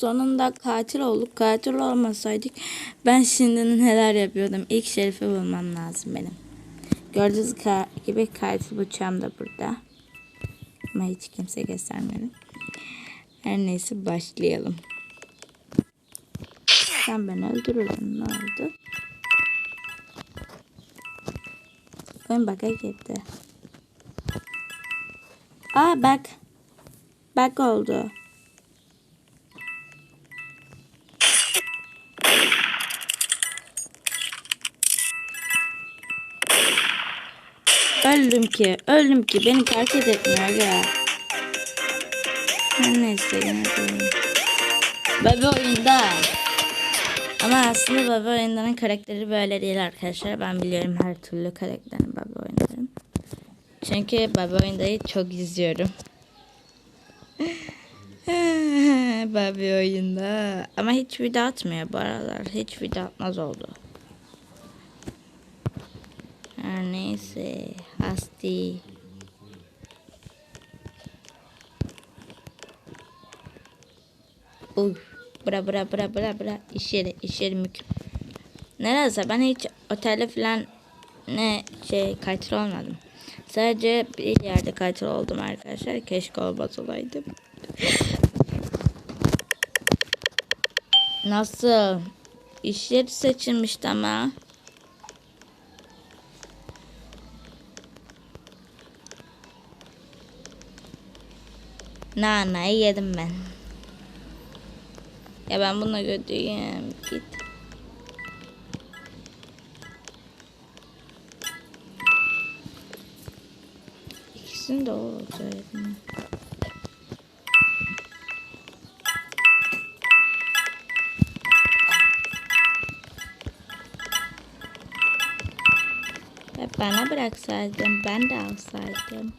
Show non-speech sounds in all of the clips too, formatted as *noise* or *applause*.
Sonunda katil olduk. Katil olmasaydık ben şimdi neler yapıyordum. İlk Şerif'i bulmam lazım benim. Gördüğünüz gibi katil bıçağım da burada. Ama hiç kimse göstermedim. Her neyse başlayalım. Sen beni öldürürdün. Ne oldu? Oyun bug'a girdi. Aa bak. Bak oldu. Öldüm ki. Öldüm ki. Beni hareket etmiyor ya. Her neyse. Bebe oyunda. Ama aslında bebe oyunların karakteri böyle değil arkadaşlar. Ben biliyorum her türlü karakterini bebe oyunların. Çünkü bebe oyundayı çok izliyorum. *laughs* bebe oyunda. Ama hiç video atmıyor bu aralar. Hiç video atmaz oldu. Her neyse. Hasti. Uy. Bra bra bra bra bra. İş yeri, iş yeri mük. Neresi? Ben hiç otelde falan ne şey katil olmadım. Sadece bir yerde katil oldum arkadaşlar. Keşke olmaz olaydım. Nasıl? İş yeri seçilmişti ama. Nanayı yedim ben. Ya ben bunu götüreyim. Git. İkisini de. Hep bana bıraksaydın ben de alsaydım.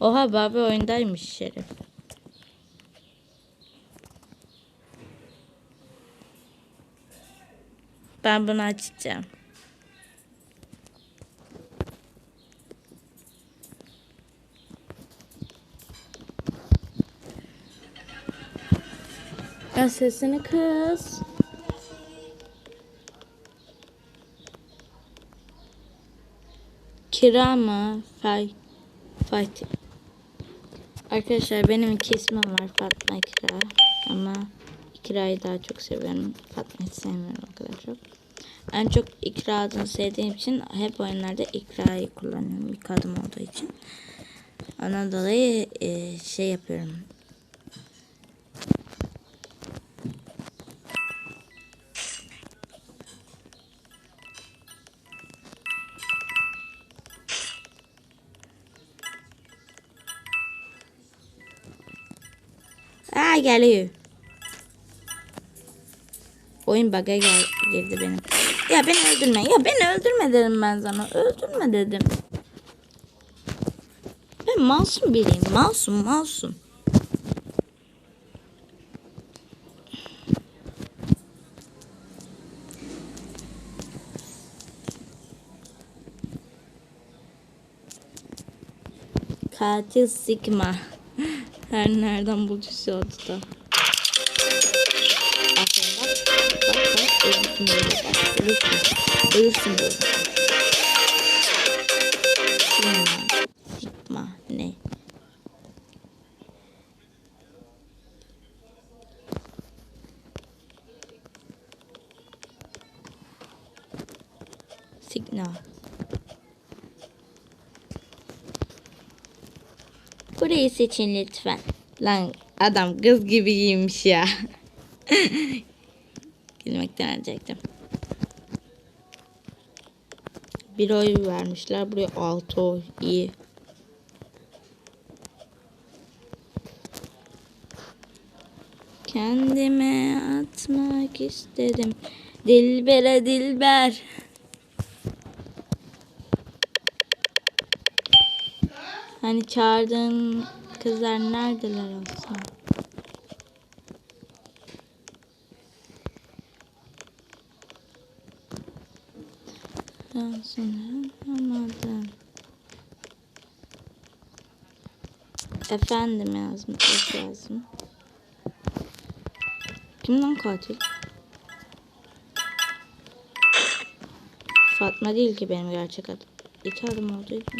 Oha Barbie oyundaymış Şerif. Ben bunu açacağım. Ya sesini kız. Kira mı? Fay. Fatih. Arkadaşlar benim iki ismim var Fatma Kira. Ama İkra'yı daha çok seviyorum. Fatma'yı sevmiyorum o kadar çok. En çok İkra adını sevdiğim için hep oyunlarda İkra'yı kullanıyorum. Bir kadın olduğu için. Ondan dolayı e, şey yapıyorum. Geliyor. Oyun bug'a gel girdi benim. Ya beni öldürme. Ya beni öldürme dedim ben sana. Öldürme dedim. Ben masum biriyim. Masum masum. Katil Sigma. Her nereden bulduysa o da. Aferin bak. Bak bak. Ölürsün böyle bak. Ölürsün. Ölürsün böyle. Sigma. Sigma. Ne? Sigma. Burayı seçin lütfen. Lan adam kız gibi giymiş ya. *laughs* Gülmekten ölecektim. Bir oy vermişler. Buraya altı oy. İyi. Kendime atmak istedim. Dilbere dilber. Hani çağırdığın kızlar neredeler olsa? Ben seni anlamadım. Efendim yazdım. Çok yazdım. Kim lan katil? Fatma değil ki benim gerçek adım. İki adım olduğu için.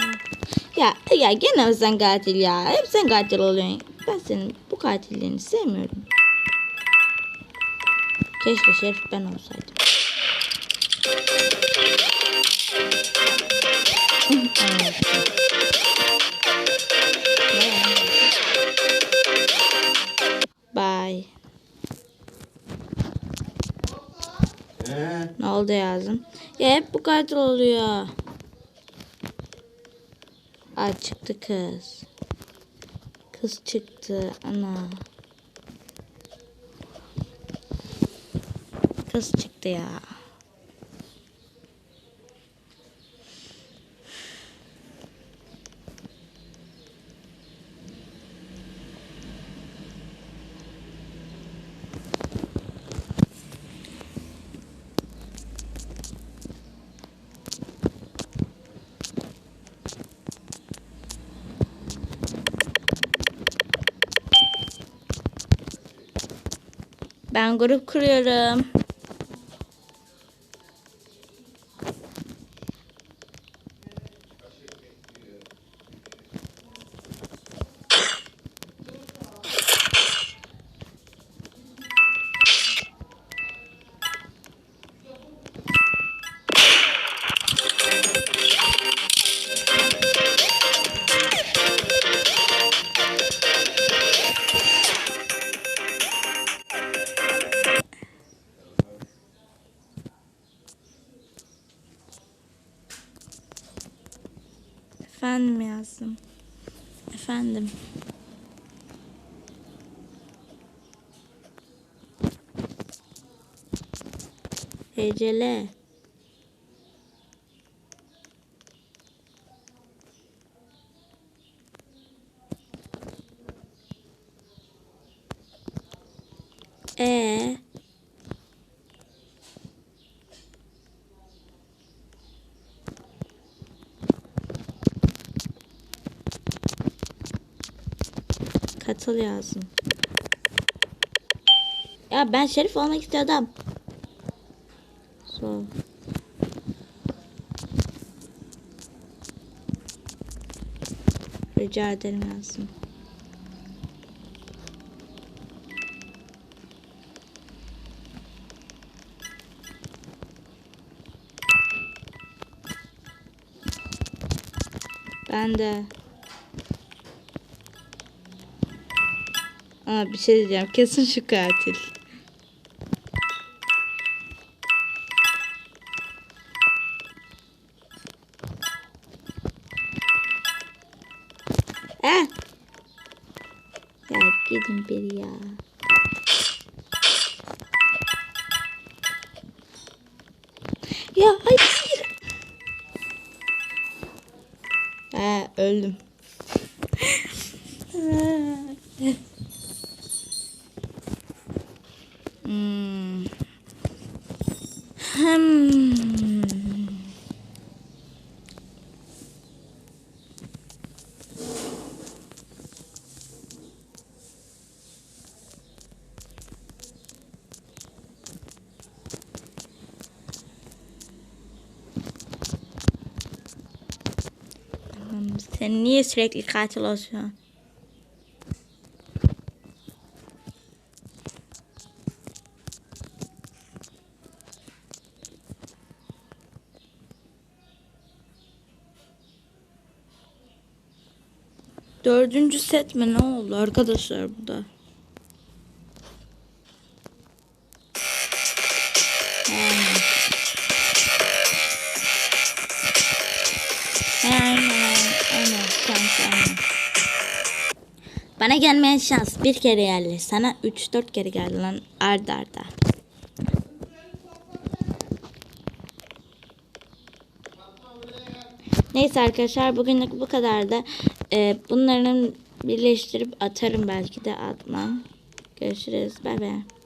Ya ya gene sen katil ya. Hep sen katil oluyorsun. Ben senin bu katillerini sevmiyorum. Keşke şerif ben olsaydım. Bye. Ee, Ne oldu yazdım? Ya hep bu katil oluyor. Ay çıktı kız. Kız çıktı ana. Kız çıktı ya. Ben grup kuruyorum. Efendim yazdım. Efendim. Hecele. E katıl yazdım. Ya ben şerif olmak istiyordum. So. Rica ederim yazdım. Ben de. Aa, bir şey diyeceğim. Kesin şu katil. Eh. Ya gidin beri. Ya Hmm. Sen niye sürekli katil oluyorsun? Dördüncü set mi ne oldu arkadaşlar kanka, aynen. Bana gelmeyen şans bir kere geldi. Sana 3-4 kere geldi lan arda arda. Neyse arkadaşlar bugünlük bu kadar da Ee, bunların birleştirip atarım belki de atmam. Görüşürüz. Bay bay.